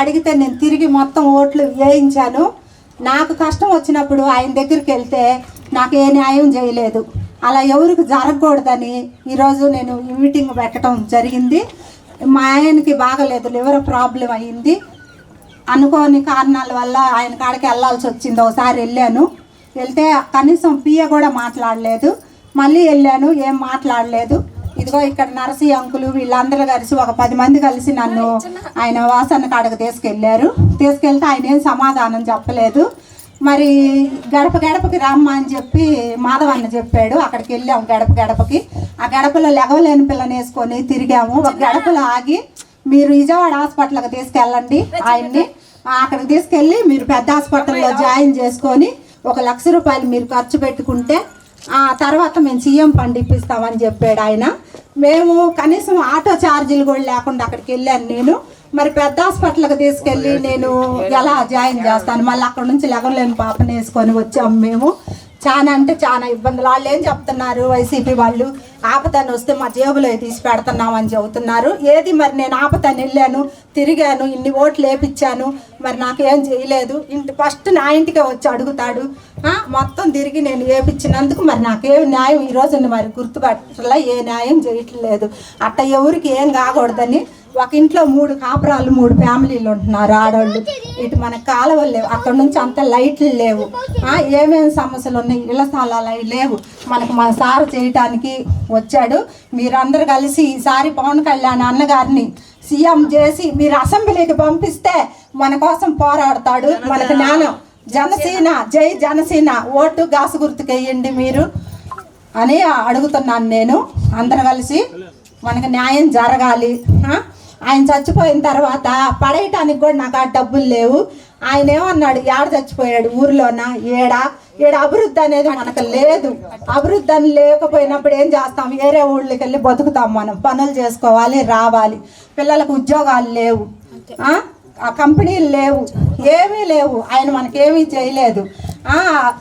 అడిగితే నేను తిరిగి మొత్తం ఓట్లు వేయించాను. నాకు కష్టం వచ్చినప్పుడు ఆయన దగ్గరికి వెళ్తే నాకు ఏ న్యాయం చేయలేదు. అలా ఎవరికి జరగకూడదని ఈరోజు నేను ఈ మీటింగ్ పెట్టడం జరిగింది. మా ఆయనకి బాగలేదు లివర్ ప్రాబ్లం అయ్యింది అనుకోని కారణాల వల్ల ఆయన కాడికి వెళ్ళాల్సి వచ్చింది. ఒకసారి వెళ్ళాను. వెళ్తే కనీసం పియ కూడా మాట్లాడలేదు. మళ్ళీ వెళ్ళాను ఏం మాట్లాడలేదు. ఇదిగో ఇక్కడ నరసి అంకులు వీళ్ళందరూ కలిసి ఒక పది మంది కలిసి నన్ను ఆయన వాసన కాడకు తీసుకెళ్ళారు. తీసుకెళ్తే ఆయన ఏం సమాధానం చెప్పలేదు. మరి గడప గడపకి రమ్మ అని చెప్పి మాధవన్న చెప్పాడు. అక్కడికి వెళ్ళాము గడప గడపకి. ఆ గడపలో లెగవలేని పిల్లని వేసుకొని తిరిగాము. ఒక గడపలో ఆగి మీరు విజయవాడ హాస్పిటల్కి తీసుకెళ్ళండి ఆయన్ని. అక్కడికి తీసుకెళ్ళి మీరు పెద్ద హాస్పిటల్లో జాయిన్ చేసుకొని ఒక లక్ష రూపాయలు మీరు ఖర్చు పెట్టుకుంటే ఆ తర్వాత మేము సీఎం పండిపిస్తామని ఇప్పిస్తామని చెప్పాడు ఆయన. మేము కనీసం ఆటో ఛార్జీలు కూడా లేకుండా అక్కడికి వెళ్ళాను నేను. మరి పెద్ద హాస్పిటల్కి తీసుకెళ్ళి నేను ఎలా జాయిన్ చేస్తాను? మళ్ళీ అక్కడ నుంచి లెగలేని పాపని వేసుకొని వచ్చాము మేము. చాలా అంటే చాలా ఇబ్బందులు. వాళ్ళు ఏం చెప్తున్నారు? వైసీపీ వాళ్ళు ఆపతాన్ని వస్తే మా జేబులో తీసి పెడుతున్నామని చెబుతున్నారు. ఏది మరి నేను ఆపతాన్ని వెళ్ళాను తిరిగాను ఇన్ని ఓట్లు వేపించాను మరి నాకేం చేయలేదు. ఇంటి ఫస్ట్ నా ఇంటికే వచ్చి అడుగుతాడు. మొత్తం తిరిగి నేను వేపించినందుకు మరి నాకేం న్యాయం? ఈ మరి గుర్తుపట్టలా ఏ న్యాయం చేయట్లేదు. అట్ట ఎవరికి ఏం కాకూడదని ఒక ఇంట్లో మూడు కాపురాలు మూడు ఫ్యామిలీలు ఉంటున్నారు. ఆడవాళ్ళు ఇటు మనకు కాలువలు లేవు. అక్కడ నుంచి అంత లైట్లు లేవు. ఏమేమి సమస్యలు ఉన్నాయి? ఇళ్ళ స్థలాలు అవి లేవు. మనకు మన సార్ చేయటానికి వచ్చాడు. మీరందరూ కలిసి ఈసారి పవన్ కళ్యాణ్ అన్నగారిని సీఎం చేసి మీరు అసెంబ్లీకి పంపిస్తే మన కోసం పోరాడతాడు. మనకు జ్ఞానం. జనసేన జై జనసేన. ఓటు గాసు గుర్తుకెయ్యండి మీరు అని అడుగుతున్నాను నేను. అందరు కలిసి మనకు న్యాయం జరగాలి? ఆయన చచ్చిపోయిన తర్వాత పడేయటానికి కూడా నాకు ఆ డబ్బులు లేవు. ఆయన ఏమన్నాడు ఏడ చచ్చిపోయాడు? ఊరిలోన? ఏడ? ఏడ? అభివృద్ధి అనేది మనకు లేదు. అభివృద్ధి అని లేకపోయినప్పుడు ఏం చేస్తాం? వేరే ఊళ్ళకి వెళ్ళి బతుకుతాం మనం. పనులు చేసుకోవాలి రావాలి. పిల్లలకు ఉద్యోగాలు లేవు. ఆ? కంపెనీలు లేవు. ఏమీ లేవు. ఆయన మనకేమీ చేయలేదు.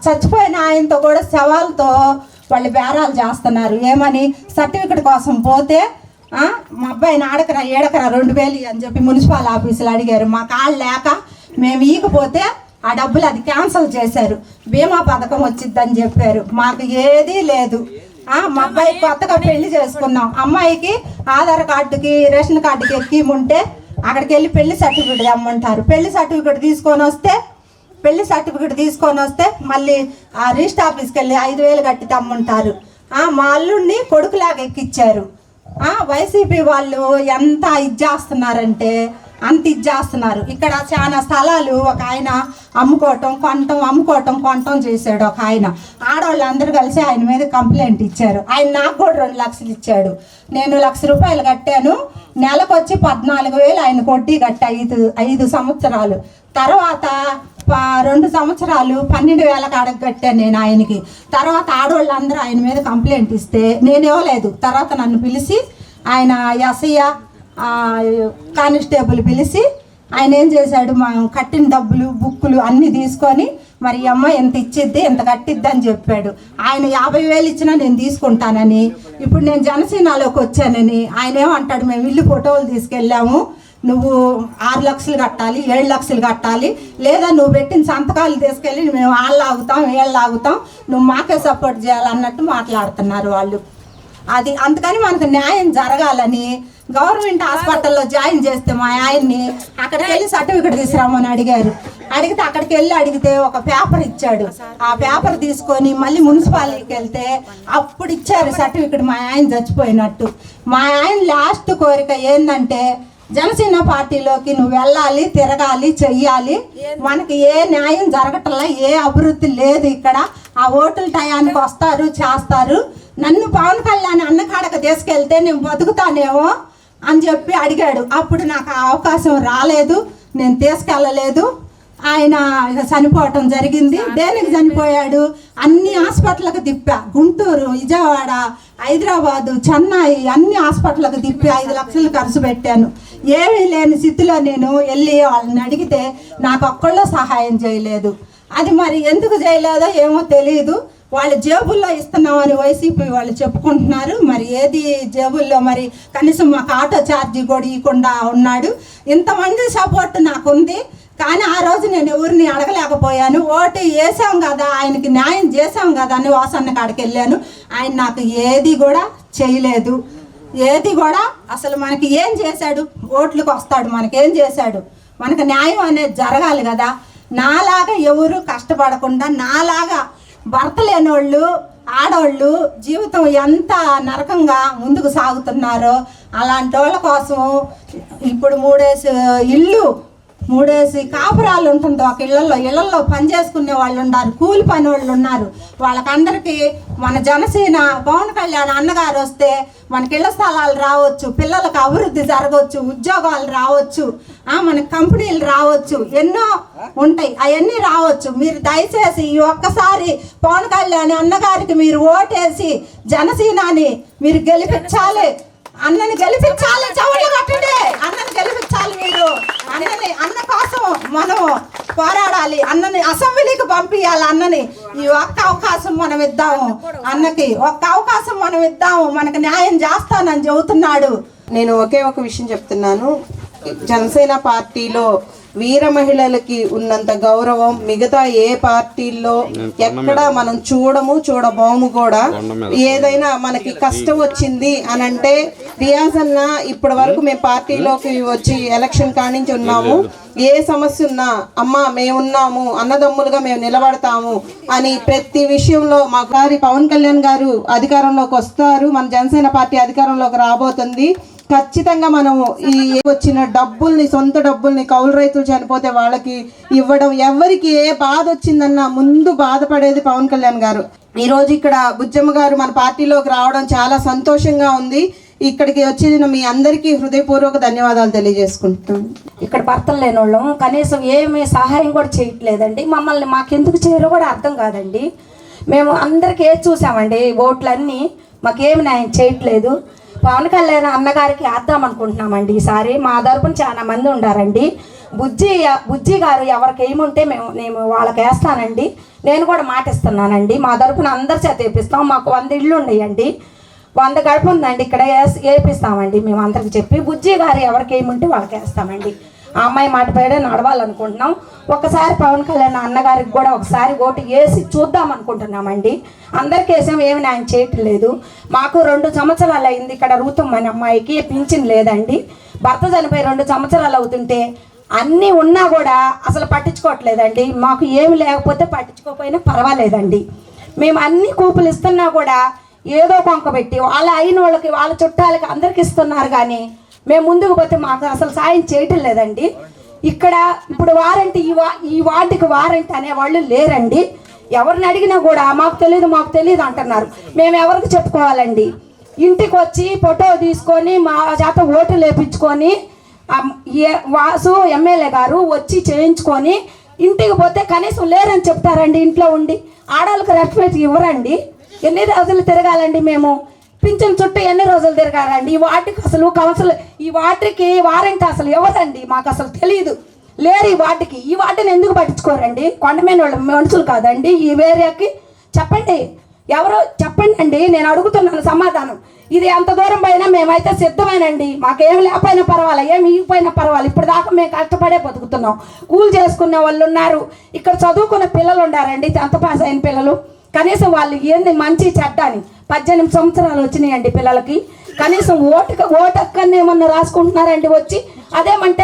చచ్చిపోయిన ఆయనతో కూడా శవాలతో వాళ్ళు బేరాలు చేస్తున్నారు. ఏమని? సర్టిఫికెట్ కోసం పోతే మా అబ్బాయిని ఆడకరా ఏడకరా రెండు వేలు అని చెప్పి మున్సిపల్ ఆఫీసులు అడిగారు. మా కాళ్ళు లేక మేము ఈకపోతే ఆ డబ్బులు అది క్యాన్సిల్ చేశారు. బీమా పథకం వచ్చిద్దని చెప్పారు. మాకు ఏదీ లేదు. మా అబ్బాయి కొత్తగా పెళ్ళి చేసుకున్నాం. అమ్మాయికి ఆధార్ కార్డుకి రేషన్ కార్డుకి ఎక్కిముంటే అక్కడికి వెళ్ళి పెళ్ళి సర్టిఫికెట్ తెమ్మంటారు. పెళ్ళి సర్టిఫికెట్ తీసుకొని వస్తే పెళ్ళి సర్టిఫికెట్ తీసుకొని వస్తే మళ్ళీ ఆ రిజిస్టర్ ఆఫీస్కి వెళ్ళి ఐదు వేలు కట్టి తెమ్మంటారు. మా అల్లుడిని కొడుకులాగా ఎక్కిచ్చారు. వైసీపీ వాళ్ళు ఎంత ఇది చేస్తున్నారంటే అంత ఇది చేస్తున్నారు. ఇక్కడ చాలా స్థలాలు ఒక ఆయన అమ్ముకోవటం కొనటం అమ్ముకోవటం కొనటం చేశాడు ఒక ఆయన. ఆడవాళ్ళందరూ కలిసి ఆయన మీద కంప్లైంట్ ఇచ్చారు. ఆయన నాకు కూడా రెండు లక్షలు ఇచ్చాడు. నేను లక్ష రూపాయలు కట్టాను. నెలకు వచ్చి పద్నాలుగు వేలు ఆయన కొట్టి గట్టి ఐదు ఐదు సంవత్సరాలు. తర్వాత రెండు సంవత్సరాలు పన్నెండు వేల కాడకు కట్టాను నేను ఆయనకి. తర్వాత ఆడవాళ్ళందరూ ఆయన మీద కంప్లైంట్ ఇస్తే నేను ఇవ్వలేదు. తర్వాత నన్ను పిలిచి ఆయన ఎస్ఐ కానిస్టేబుల్ పిలిచి ఆయన ఏం చేశాడు? మా కట్టిన డబ్బులు బుక్కులు అన్నీ తీసుకొని మరి అమ్మ ఎంత ఇచ్చిద్ది ఎంత కట్టిద్ది అని చెప్పాడు. ఆయన యాభై వేలు ఇచ్చినా నేను తీసుకుంటానని. ఇప్పుడు నేను జనసేనలోకి వచ్చానని. ఆయన ఏమంటాడు మేము ఇల్లు ఫోటోలు తీసుకెళ్ళాము. నువ్వు ఆరు లక్షలు కట్టాలి ఏడు లక్షలు కట్టాలి. లేదా నువ్వు పెట్టిన సంతకాలు తీసుకెళ్ళి మేము వాళ్ళు ఆగుతాం వీళ్ళు ఆగుతాం. నువ్వు మాకే సపోర్ట్ చేయాలన్నట్టు మాట్లాడుతున్నారు వాళ్ళు. అది అందుకని మనకు న్యాయం జరగాలని గవర్నమెంట్ హాస్పిటల్లో జాయిన్ చేస్తే మా ఆయన్ని అక్కడికి వెళ్ళి సర్టిఫికెట్ తీసుకురామని అడిగారు. అడిగితే అక్కడికి వెళ్ళి అడిగితే ఒక పేపర్ ఇచ్చాడు. ఆ పేపర్ తీసుకొని మళ్ళీ మున్సిపాలిటీకి వెళ్తే అప్పుడు ఇచ్చారు సర్టిఫికెట్ మా ఆయన చచ్చిపోయినట్టు. మా ఆయన లాస్ట్ కోరిక ఏంటంటే జనసేన పార్టీలోకి నువ్వు వెళ్ళాలి తిరగాలి చెయ్యాలి. మనకి ఏ న్యాయం జరగటంలా ఏ అభివృద్ధి లేదు ఇక్కడ. ఆ ఓటుల టయానికి వస్తారు చేస్తారు. నన్ను పవన్ కళ్యాణ్ అన్నకాడక తీసుకెళ్తే నేను బతుకుతానేమో అని చెప్పి అడిగాడు. అప్పుడు నాకు ఆ అవకాశం రాలేదు. నేను తీసుకెళ్ళలేదు. ఆయన చనిపోవటం జరిగింది. దేనికి చనిపోయాడు? అన్ని హాస్పిటల్కి తిప్పా. గుంటూరు విజయవాడ హైదరాబాదు చెన్నై అన్ని హాస్పిటల్కి తిప్పి ఐదు లక్షలు ఖర్చు పెట్టాను. ఏమీ లేని స్థితిలో నేను వెళ్ళి వాళ్ళని అడిగితే నాకు ఒక్కళ్ళు సహాయం చేయలేదు. అది మరి ఎందుకు చేయలేదో ఏమో తెలియదు వాళ్ళ జేబుల్లో ఇస్తున్నామని వైసీపీ వాళ్ళు చెప్పుకుంటున్నారు. మరి ఏది జేబుల్లో? మరి కనీసం మాకు ఆటో ఛార్జీ కూడా ఇవ్వకుండా ఉన్నాడు. ఇంతమంది సపోర్ట్ నాకు ఉంది కానీ ఆ రోజు నేను ఎవరిని అడగలేకపోయాను. ఓటు వేసాం కదా ఆయనకి న్యాయం చేసాం కదా అని వాసన్న కాడికి వెళ్ళాను. ఆయన నాకు ఏది కూడా చేయలేదు. ఏది కూడా అసలు మనకి ఏం చేశాడు? ఓట్లకు వస్తాడు మనకేం. చేశాడు? మనకు న్యాయం అనేది జరగాలి కదా. నాలాగా ఎవరు కష్టపడకుండా నాలాగా భర్త లేనోళ్ళు ఆడవాళ్ళు జీవితం ఎంత నరకంగా ముందుకు సాగుతున్నారో అలాంటి వాళ్ళ కోసం ఇప్పుడు మూడేసి ఇల్లు మూడేసి కాపురాలు ఉంటుంది ఒక ఇళ్ళలో ఇళ్ళలో పని చేసుకునే వాళ్ళు ఉన్నారు కూలి పని వాళ్ళు ఉన్నారు. వాళ్ళకందరికీ మన జనసేన పవన్ కళ్యాణ్ అన్నగారు వస్తే మనకి ఇళ్ళ స్థలాలు రావచ్చు పిల్లలకు అభివృద్ధి జరగవచ్చు ఉద్యోగాలు రావచ్చు మన మనకి కంపెనీలు రావచ్చు ఎన్నో ఉంటాయి. అవన్నీ రావచ్చు. మీరు దయచేసి ఈ ఒక్కసారి పవన్ కళ్యాణ్ అన్నగారికి మీరు ఓటేసి జనసేనాని మీరు గెలిపించాలి. అన్నని గెలిపించాలి చెవులు కట్టండి అన్నని గెలిపించాలి మీరు. అన్నని అన్న కోసం మనం పోరాడాలి. అన్నని అసెంబ్లీకి పంపించాలి అన్నని. ఈ ఒక్క అవకాశం మనం ఇద్దాము. అన్నకి ఒక్క అవకాశం మనం ఇద్దాము. మనకు న్యాయం చేస్తానని చెబుతున్నాడు. నేను ఒకే ఒక విషయం చెప్తున్నాను. జనసేన పార్టీలో వీర మహిళలకి ఉన్నంత గౌరవం మిగతా ఏ పార్టీల్లో ఎక్కడ మనం చూడము చూడబోము కూడా. ఏదైనా మనకి కష్టం వచ్చింది అని అంటే రియాజ్ అన్న ఇప్పటి వరకు మేము పార్టీలోకి వచ్చి ఎలక్షన్ కానించి ఉన్నాము. ఏ సమస్య ఉన్నా అమ్మ మేమున్నాము అన్నదమ్ములుగా మేము నిలబడతాము అని ప్రతి విషయంలో మా గారి పవన్ కళ్యాణ్ గారు అధికారంలోకి వస్తారు. మన జనసేన పార్టీ అధికారంలోకి రాబోతుంది. ఖచ్చితంగా మనం ఈ వచ్చిన డబ్బుల్ని సొంత డబ్బుల్ని కౌలు రైతులు చనిపోతే వాళ్ళకి ఇవ్వడం ఎవరికి ఏ బాధ వచ్చిందన్న ముందు బాధపడేది పవన్ కళ్యాణ్ గారు. ఈ రోజు ఇక్కడ బుజ్జమ్మ గారు మన పార్టీలోకి రావడం చాలా సంతోషంగా ఉంది. ఇక్కడికి వచ్చిన మీ అందరికీ హృదయపూర్వక ధన్యవాదాలు తెలియజేసుకుంటున్నాను. ఇక్కడ భర్తలు లేని వాళ్ళం కనీసం ఏమి సహాయం కూడా చేయట్లేదండి. మమ్మల్ని మాకెందుకు చేయరో కూడా అర్థం కాదండి. మేము అందరికి ఏది చూసామండి? ఓట్లన్నీ మాకేమి న్యాయం చేయట్లేదు. పవన్ కళ్యాణ్ అన్నగారికి వేద్దాం అనుకుంటున్నామండి. ఈసారి మా తరపున చాలా మంది ఉండారండి. బుజ్జి బుజ్జి గారు ఎవరికి ఏముంటే మేము నేను వాళ్ళకి వేస్తానండి. నేను కూడా మాట ఇస్తున్నానండి మా తరపున అందరి చేత వేపిస్తాం. మాకు వంద ఇళ్ళు ఉన్నాయండి. వంద గడప ఉందండి. ఇక్కడ వేసి వేపిస్తామండి. మేము అందరికి చెప్పి బుజ్జి గారు ఎవరికి ఏముంటే వాళ్ళకి వేస్తామండి. ఆ అమ్మాయి మాట పైడే నడవాలనుకుంటున్నాం. ఒకసారి పవన్ కళ్యాణ్ అన్నగారికి కూడా ఒకసారి ఓటు వేసి చూద్దాం అనుకుంటున్నామండి. అందరికీ వేసాం ఏమి ఆయన చేయటం లేదు. మాకు రెండు సంవత్సరాలు అయింది ఇక్కడ రూతం అనే అమ్మాయికి పింఛన్ లేదండి. భర్త చనిపోయి రెండు సంవత్సరాలు అవుతుంటే అన్నీ ఉన్నా కూడా అసలు పట్టించుకోవట్లేదండి. మాకు ఏమి లేకపోతే పట్టించుకోకపోయినా పర్వాలేదండి. మేము అన్ని కూపులు ఇస్తున్నా కూడా ఏదో కొంక పెట్టి వాళ్ళ అయిన వాళ్ళకి వాళ్ళ చుట్టాలకి అందరికి ఇస్తున్నారు కానీ మేము ముందుకు పోతే మాకు అసలు సాయం చేయటం లేదండి. ఇక్కడ ఇప్పుడు వారంటీ ఈ వా ఈ వార్డుకి వారంటీ అనేవాళ్ళు లేరండి. ఎవరిని అడిగినా కూడా మాకు తెలియదు మాకు తెలియదు అంటున్నారు. మేము ఎవరికి చెప్పుకోవాలండి? ఇంటికి వచ్చి ఫోటో తీసుకొని మా చేత ఓటు లేపించుకొని వాసు ఎమ్మెల్యే గారు వచ్చి చేయించుకొని ఇంటికి పోతే కనీసం లేరని చెప్తారండి ఇంట్లో ఉండి. ఆడవాళ్ళకి రెస్పెక్ట్ ఇవ్వరండి. ఎన్ని రోజులు తిరగాలండి మేము? పింఛన్ చుట్టూ ఎన్ని రోజులు తిరగారండి? ఈ వాటికి అసలు కౌన్సిల్ ఈ వాటికి వారంటీ అసలు ఎవరండి? మాకు అసలు తెలియదు లేరు ఈ వాటికి. ఈ వాటిని ఎందుకు పట్టించుకోరండి? కొండమైన వాళ్ళు మనుషులు కాదండి. ఈ ఏరియాకి చెప్పండి. ఎవరో? చెప్పండి అండి నేను అడుగుతున్నాను సమాధానం. ఇది ఎంత దూరం పోయినా మేమైతే సిద్ధమేనండి. మాకేం లేకపోయినా పర్వాలే. ఏమి ఇగిపోయినా పర్వాలేదు ఇప్పుడు దాకా మేము కష్టపడే బతుకుతున్నాం. కూల్ చేసుకునే వాళ్ళు ఉన్నారు. ఇక్కడ చదువుకున్న పిల్లలు ఉన్నారండి టెన్త్ పాస్ అయిన పిల్లలు. కనీసం వాళ్ళు ఏంది మంచి చెడ్డ అని పద్దెనిమిది సంవత్సరాలు వచ్చినాయండి పిల్లలకి. కనీసం ఓటు ఓటు హక్కని ఏమన్నా రాసుకుంటున్నారండి వచ్చి. అదేమంటే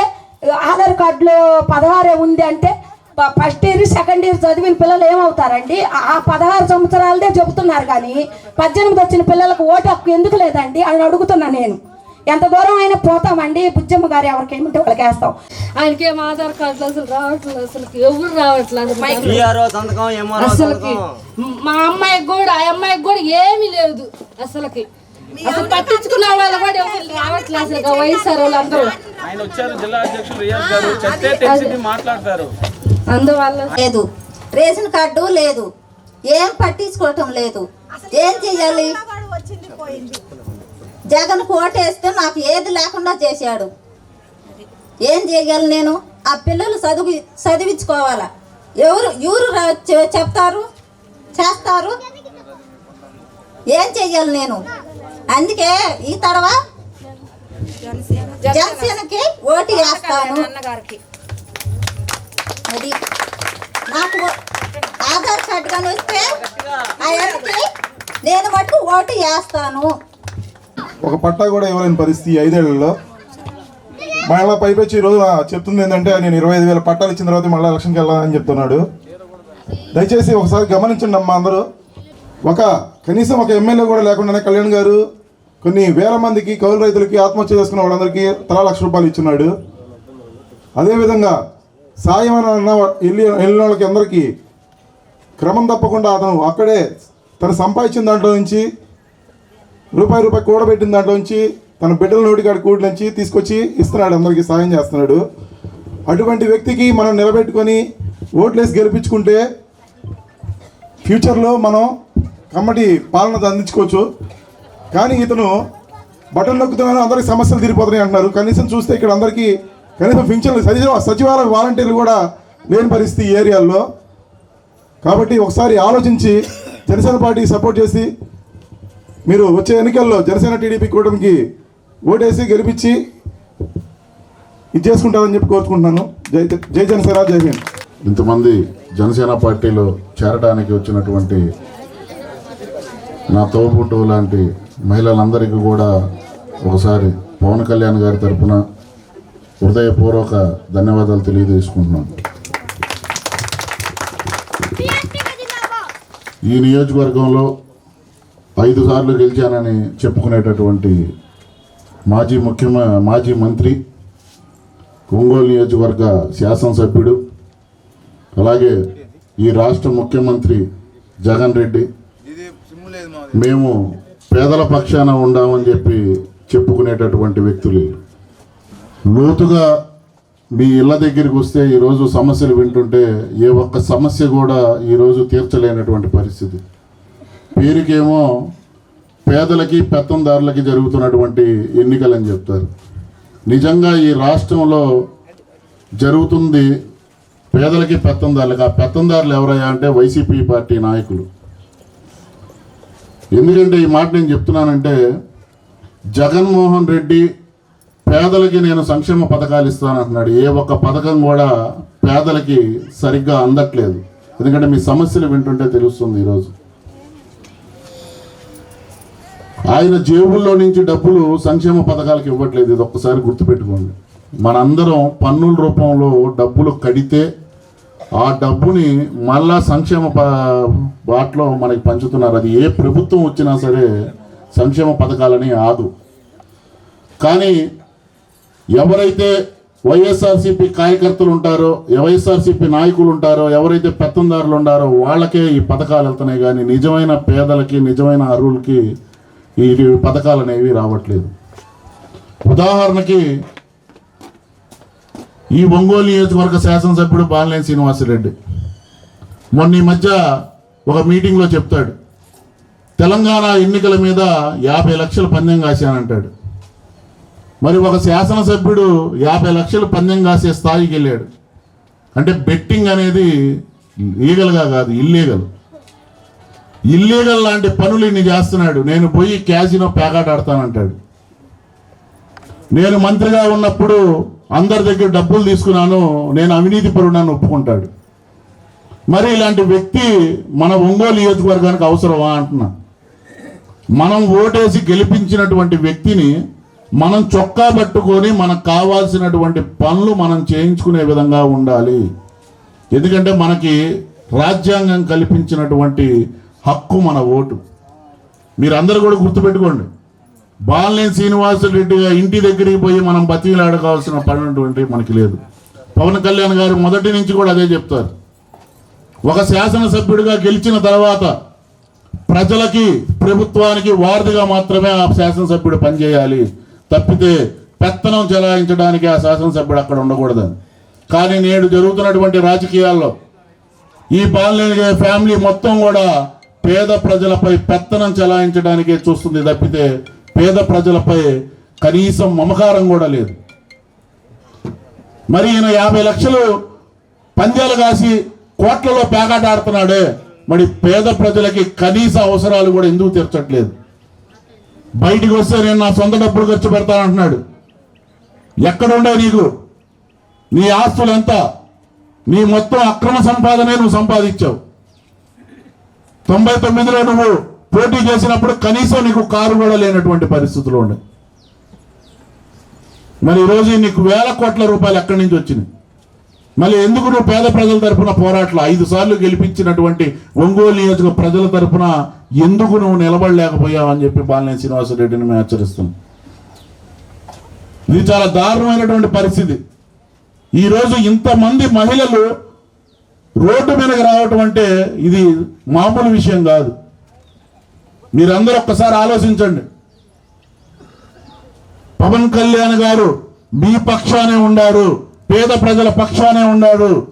ఆధార్ కార్డులో పదహారే ఉంది అంటే ఫస్ట్ ఇయర్ సెకండ్ ఇయర్ చదివిన పిల్లలు ఏమవుతారండి? ఆ- ఆ పదహారు సంవత్సరాలదే చెబుతున్నారు కానీ పద్దెనిమిది వచ్చిన పిల్లలకు ఓటు హక్కు ఎందుకు లేదండి? అని అడుగుతున్నా నేను. ఎంత దూరం అయినా పోతామండి? బుజ్జమ్మ గారు ఎవరికి ఏమిటో వాళ్ళకి వేస్తాం. ఆయనకేం ఆధార్ కార్డులు అసలు రావట్లేదు అసలు ఎవరు రావట్లేదు టీఆర్ఓ సంతకం ఎంఆర్ఓ అసలుకి సంతకం? మా అమ్మాయికి కూడా ఆ అమ్మాయికి కూడా ఏమీ లేదు అసలుకి. అసలు పట్టించుకున్న వాళ్ళు కూడా ఎవరు రావట్లేదు అసలు వైఎస్ఆర్ వాళ్ళందరూ ఆయన వచ్చారు జిల్లా అధ్యక్షులు రియాజ్ గారు. తెలిసింది మాట్లాడతారు. అందువల్ల లేదు. రేషన్ కార్డు లేదు. ఏం పట్టించుకోవటం లేదు. ఏం చెయ్యాలి? జగన్ ఓటేస్తే నాకు ఏది లేకుండా చేశాడు. ఏం చేయాలి నేను? ఆ పిల్లలు చదువు చదివించుకోవాలా? ఎవరు ఎవరు చెప్తారు? చేస్తారు? ఏం చెయ్యాలి నేను? అందుకే ఈ తడవ జనసేనకి ఓటు వేస్తాను. అది నాకు ఆధార్ కార్డు కానీ వస్తే ఆయనకి నేను మటుకు ఓటు వేస్తాను. ఒక పట్టా కూడా ఇవ్వలేని పరిస్థితి ఐదేళ్ళలో. మళ్ళీ పైపెచ్చి ఈ రోజు చెప్తుంది ఏంటంటే నేను ఇరవై ఐదు వేల పట్టాలు ఇచ్చిన తర్వాత మళ్ళీ ఎలక్షన్కి వెళ్ళాలని చెప్తున్నాడు. దయచేసి ఒకసారి గమనించండి అమ్మా అందరూ. ఒక కనీసం ఒక ఎమ్మెల్యే కూడా లేకుండానే కళ్యాణ్ గారు కొన్ని వేల మందికి కౌలు రైతులకి ఆత్మహత్య చేసుకున్న వాళ్ళందరికీ తలా లక్ష రూపాయలు ఇచ్చున్నాడు అదేవిధంగా సాయం అని అన్న వెళ్ళి వెళ్ళిన వాళ్ళకి అందరికీ క్రమం తప్పకుండా అతను అక్కడే తను సంపాదించిన దాంట్లో నుంచి రూపాయి రూపాయి కూడబెట్టిన దాంట్లో నుంచి తన బిడ్డల నోటికాడి కూడి నుంచి తీసుకొచ్చి ఇస్తున్నాడు అందరికీ సాయం చేస్తున్నాడు. అటువంటి వ్యక్తికి మనం నిలబెట్టుకొని ఓట్లేసి గెలిపించుకుంటే ఫ్యూచర్లో మనం కమ్మటి పాలన అందించుకోవచ్చు. కానీ ఇతను బటన్ నొక్కుతున్నాను అందరికి సమస్యలు తీరిపోతున్నాయి అంటున్నారు. కనీసం చూస్తే ఇక్కడ అందరికీ కనీసం పింఛన్లు సచివ సచివాలయ వాలంటీర్లు కూడా లేని పరిస్థితి ఈ ఏరియాల్లో కాబట్టి ఒకసారి ఆలోచించి జనసేన పార్టీ సపోర్ట్ చేసి మీరు వచ్చే ఎన్నికల్లో జనసేన టీడీపీ కూటమికి ఓటేసి గెలిపించి ఇది చేసుకుంటారని చెప్పి కోరుకుంటున్నాను. జై జై జనసేన జై హింద్ ఇంతమంది జనసేన పార్టీలో చేరడానికి వచ్చినటువంటి నా తోబుట్టు లాంటి మహిళలందరికీ కూడా ఒకసారి పవన్ కళ్యాణ్ గారి తరపున హృదయపూర్వక ధన్యవాదాలు తెలియజేసుకుంటున్నాను. ఈ నియోజకవర్గంలో ఐదు సార్లు గెలిచానని చెప్పుకునేటటువంటి మాజీ ముఖ్యమ మాజీ మంత్రి ఒంగోలు నియోజకవర్గ శాసనసభ్యుడు అలాగే ఈ రాష్ట్ర ముఖ్యమంత్రి జగన్ రెడ్డి. మేము పేదల పక్షాన ఉండామని చెప్పి చెప్పుకునేటటువంటి వ్యక్తులు లోతుగా మీ ఇళ్ళ దగ్గరికి వస్తే ఈరోజు సమస్యలు వింటుంటే ఏ ఒక్క సమస్య కూడా ఈరోజు తీర్చలేనటువంటి పరిస్థితి. పేరుకేమో పేదలకి పెత్తందారులకి జరుగుతున్నటువంటి ఎన్నికలని చెప్తారు. నిజంగా ఈ రాష్ట్రంలో జరుగుతుంది పేదలకి పెత్తందారులకి. ఆ పెత్తందారులు ఎవరయ్యా అంటే వైసీపీ పార్టీ నాయకులు. ఎందుకంటే ఈ మాట నేను చెప్తున్నానంటే జగన్మోహన్ రెడ్డి పేదలకి నేను సంక్షేమ పథకాలు ఇస్తానంటున్నాడు. ఏ ఒక్క పథకం కూడా పేదలకి సరిగ్గా అందట్లేదు. ఎందుకంటే మీ సమస్యలు వింటుంటే తెలుస్తుంది ఈరోజు. ఆయన జేబుల్లో నుంచి డబ్బులు సంక్షేమ పథకాలకు ఇవ్వట్లేదు. ఇది ఒక్కసారి గుర్తుపెట్టుకోండి. మనందరం పన్నుల రూపంలో డబ్బులు కడితే ఆ డబ్బుని మళ్ళా సంక్షేమ ప వాటిలో మనకి పంచుతున్నారు. అది ఏ ప్రభుత్వం వచ్చినా సరే సంక్షేమ పథకాలని ఆదు. కానీ ఎవరైతే వైఎస్ఆర్సీపీ కార్యకర్తలు ఉంటారో వైఎస్ఆర్సీపీ నాయకులు ఉంటారో ఎవరైతే పెత్తందారులు ఉంటారో వాళ్ళకే ఈ పథకాలు వెళ్తున్నాయి. కానీ నిజమైన పేదలకి నిజమైన అర్హులకి ఈ పథకాలు అనేవి రావట్లేదు. ఉదాహరణకి ఈ ఒంగోలు నియోజకవర్గ శాసనసభ్యుడు బాలినేని శ్రీనివాసరెడ్డి మొన్న ఈ మధ్య ఒక మీటింగ్లో చెప్తాడు. తెలంగాణ ఎన్నికల మీద యాభై లక్షలు పందెం కాశానంటాడు. మరి ఒక శాసనసభ్యుడు యాభై లక్షలు పందెం కాసే స్థాయికి వెళ్ళాడు. అంటే బెట్టింగ్ అనేది లీగల్గా కాదు ఇల్లీగల్. ఇల్లీగల్ లాంటి పనులు ఇన్ని చేస్తున్నాడు. నేను పోయి క్యాసినో పేకాట ఆడతానంటాడు. నేను మంత్రిగా ఉన్నప్పుడు అందరి దగ్గర డబ్బులు తీసుకున్నాను నేను అవినీతి పరుడని ఒప్పుకుంటాడు. మరి ఇలాంటి వ్యక్తి మన ఒంగోలు నియోజకవర్గానికి అవసరమా అంటున్నా. మనం ఓటేసి గెలిపించినటువంటి వ్యక్తిని మనం చొక్కా పట్టుకొని మనకు కావాల్సినటువంటి పనులు మనం చేయించుకునే విధంగా ఉండాలి. ఎందుకంటే మనకి రాజ్యాంగం కల్పించినటువంటి హక్కు మన ఓటు. మీరందరూ కూడా గుర్తుపెట్టుకోండి. బాలినేని శ్రీనివాసరెడ్డి ఇంటి దగ్గరికి పోయి మనం బతిలాడుకోవాల్సిన పడినటువంటి మనకి లేదు. పవన్ కళ్యాణ్ గారు మొదటి నుంచి కూడా అదే చెప్తారు. ఒక శాసనసభ్యుడిగా గెలిచిన తర్వాత ప్రజలకి ప్రభుత్వానికి వారధిగా మాత్రమే ఆ శాసనసభ్యుడు పనిచేయాలి. తప్పితే పెత్తనం చెలాయించడానికి ఆ శాసనసభ్యుడు అక్కడ ఉండకూడదని కానీ నేడు జరుగుతున్నటువంటి రాజకీయాల్లో ఈ బాలినేని ఫ్యామిలీ మొత్తం కూడా పేద ప్రజలపై పెత్తనం చెలాయించడానికే చూస్తుంది తప్పితే పేద ప్రజలపై కనీసం మమకారం కూడా లేదు. మరి ఈయన యాభై లక్షలు పంద్యాలు కాసి కోట్లలో పేకాట ఆడుతున్నాడే. మరి పేద ప్రజలకి కనీస అవసరాలు కూడా ఎందుకు తీర్చట్లేదు? బయటికి వస్తే నేను నా సొంత డబ్బులు ఖర్చు పెడతానంటున్నాడు. ఎక్కడుండే నీకు? నీ ఆస్తులు ఎంత? నీ మొత్తం అక్రమ సంపాదనే నువ్వు సంపాదించావు. తొంభై తొమ్మిదిలో నువ్వు పోటీ చేసినప్పుడు కనీసం నీకు కారు కూడా లేనటువంటి పరిస్థితులు ఉన్నాయి. మరి ఈరోజు నీకు వేల కోట్ల రూపాయలు ఎక్కడి నుంచి వచ్చినాయి? మళ్ళీ ఎందుకు నువ్వు పేద ప్రజల తరపున పోరాటలు ఐదు సార్లు గెలిపించినటువంటి ఒంగోలు నియోజక ప్రజల తరపున ఎందుకు నువ్వు నిలబడలేకపోయావు అని చెప్పి బాలినేని శ్రీనివాసరెడ్డిని మేము హెచ్చరిస్తున్నాం. ఇది చాలా దారుణమైనటువంటి పరిస్థితి. ఈరోజు ఇంతమంది మహిళలు రోడ్డు మీదకి రావటం అంటే ఇది మామూలు విషయం కాదు. మీరందరూ ఒక్కసారి ఆలోచించండి. పవన్ కళ్యాణ్ గారు మీ పక్షానే ఉండారు పేద ప్రజల పక్షానే ఉన్నాడు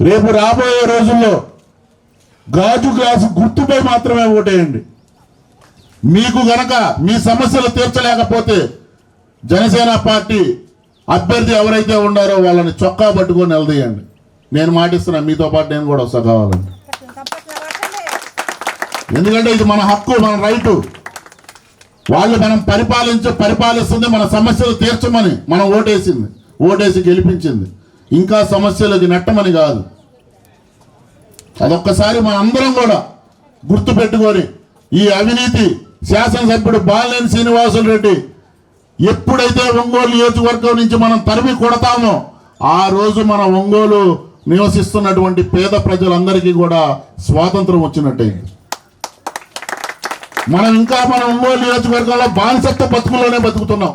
రేపు రాబోయే రోజుల్లో గాజు గ్లాసు గుర్తుపై మాత్రమే ఓటేయండి. మీకు గనక మీ సమస్యలు తీర్చలేకపోతే జనసేన పార్టీ అభ్యర్థి ఎవరైతే ఉన్నారో వాళ్ళని చొక్కా పట్టుకొని నిలదీయండి. నేను మాటిస్తున్నా మీతో పాటు నేను కూడా వస్తా కావాలండి. ఎందుకంటే ఇది మన హక్కు మన రైటు. వాళ్ళు మనం పరిపాలించ పరిపాలిస్తుంది మన సమస్యలు తీర్చమని మనం ఓటేసింది. ఓటేసి గెలిపించింది. ఇంకా సమస్యలకు నెట్టమని కాదు. అదొక్కసారి మన అందరం కూడా గుర్తుపెట్టుకొని ఈ అవినీతి శాసనసభ్యుడు బాలినేని శ్రీనివాసులు రెడ్డి ఎప్పుడైతే ఒంగోలు నియోజకవర్గం నుంచి మనం తరిమి కొడతామో ఆ రోజు మన ఒంగోలు నివసిస్తున్నటువంటి పేద ప్రజలందరికీ కూడా స్వాతంత్రం వచ్చినట్టయింది. మనం ఇంకా మన ఒంగోలు నియోజకవర్గంలో బానిసత్వ బతుకుల్లోనే బతుకుతున్నాం.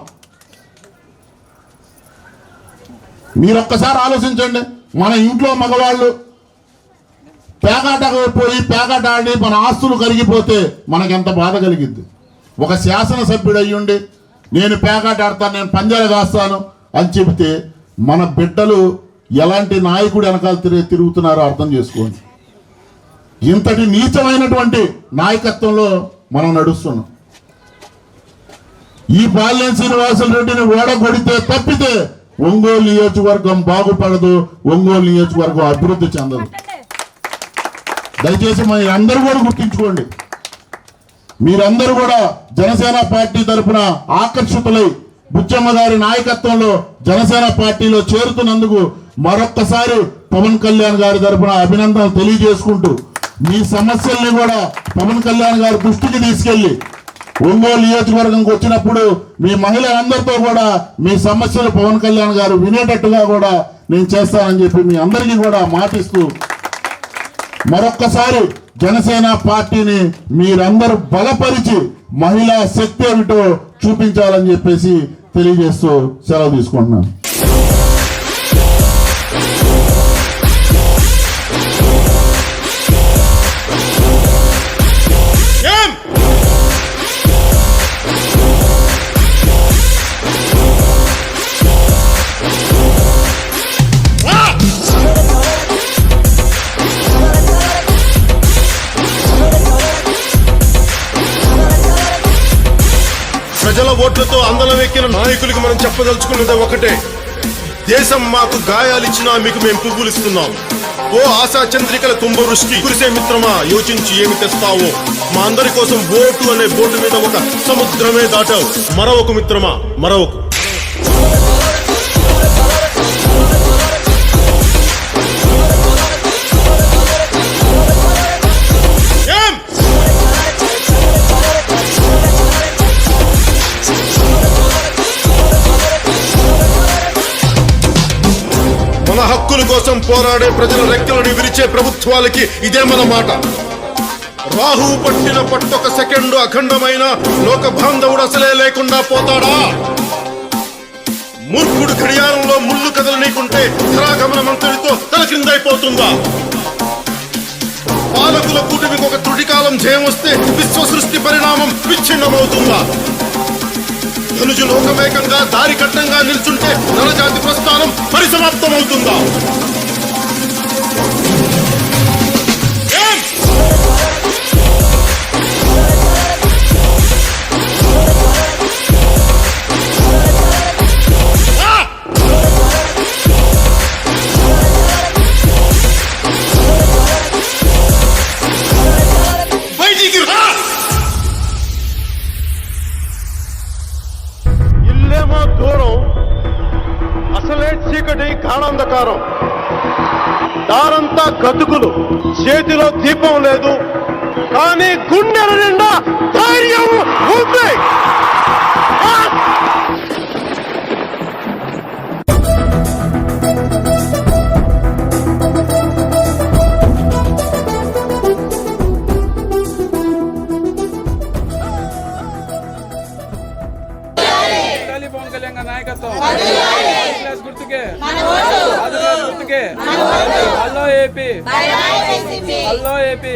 మీరు ఒక్కసారి ఆలోచించండి మన ఇంట్లో మగవాళ్ళు పేకాటకు పోయి పేకాట ఆడి మన ఆస్తులు కరిగిపోతే మనకెంత బాధ కలిగింది? ఒక శాసనసభ్యుడు అయ్యుండి నేను పేకాట ఆడతాను నేను పంజాలు కాస్తాను అని చెబితే మన బిడ్డలు ఎలాంటి నాయకుడు వెనకాల తిరిగి తిరుగుతున్నారో అర్థం చేసుకోండి. ఇంతటి నీచమైనటువంటి నాయకత్వంలో మనం నడుస్తున్నాం. ఈ బాల్యం శ్రీనివాసుల రెడ్డిని ఓడగొడితే తప్పితే ఒంగోలు నియోజకవర్గం బాగుపడదు ఒంగోలు నియోజకవర్గం అభివృద్ధి చెందదు. దయచేసి మరి అందరూ కూడా గుర్తించుకోండి. మీరందరూ కూడా జనసేన పార్టీ తరఫున ఆకర్షితులై బుచ్చమ్మ గారి నాయకత్వంలో జనసేన పార్టీలో చేరుతున్నందుకు మరొక్కసారి పవన్ కళ్యాణ్ గారి తరఫున అభినందనలు తెలియజేసుకుంటూ మీ సమస్యల్ని కూడా పవన్ కళ్యాణ్ గారి దృష్టికి తీసుకెళ్ళి ఒంగోలు నియోజకవర్గంకి వచ్చినప్పుడు మీ మహిళలందరితో కూడా మీ సమస్యలు పవన్ కళ్యాణ్ గారు వినేటట్టుగా కూడా నేను చేస్తానని చెప్పి మీ అందరికీ కూడా మాటిస్తూ మరొక్కసారి జనసేన పార్టీని మీరందరూ బలపరిచి మహిళా శక్తి ఏమిటో చూపించాలని చెప్పేసి తెలియజేస్తూ సెలవు తీసుకుంటున్నాను. నాయకులకి మనం చెప్పదలుచుకున్నది ఒకటే. దేశం మాకు గాయాలిచ్చినా మీకు మేము పువ్వులు ఇస్తున్నాం. ఓ ఆశా చంద్రికల కుంభవృష్టి కురిసే మిత్రమా యోచించి ఏమి తెస్తావో? మా అందరి కోసం బోటు అనే బోటు మీద ఒక సముద్రమే దాటావు. మరొక మిత్రమా మరొక కోసం పోరాడే ప్రజల రెక్కలను విరిచే ప్రభుత్వాలకి ఇదే మన మాట. రాహు పట్టిన పట్టొక సెకండ్ అఖండమైన లోక బాంధవుడు అసలే లేకుండా పోతాడా? మూర్ఖుడు గడియారంలో ముళ్ళు కథలు నీకుంటే ధరాగమన మంత్రుడితో తల క్రిందైపోతుందా? పాలకుల కూటమికి ఒక త్రుటికాలం జయం వస్తే విశ్వ సృష్టి పరిణామం విచ్ఛిన్నమవుతుందా? ధనుజు లోకమేకంగా దారి కట్టంగా నిల్చుంటే నరజాతి ప్రస్థానం పరిసమాప్తమవుతుందా? గాఢాంధకారం దారంతా గతుకులు. చేతిలో దీపం లేదు. కానీ గుండెల నిండా ధైర్యం ఉంది. నాయకత్వం గుర్తుకే. గుర్తుకే. Hello A P. Hello A P.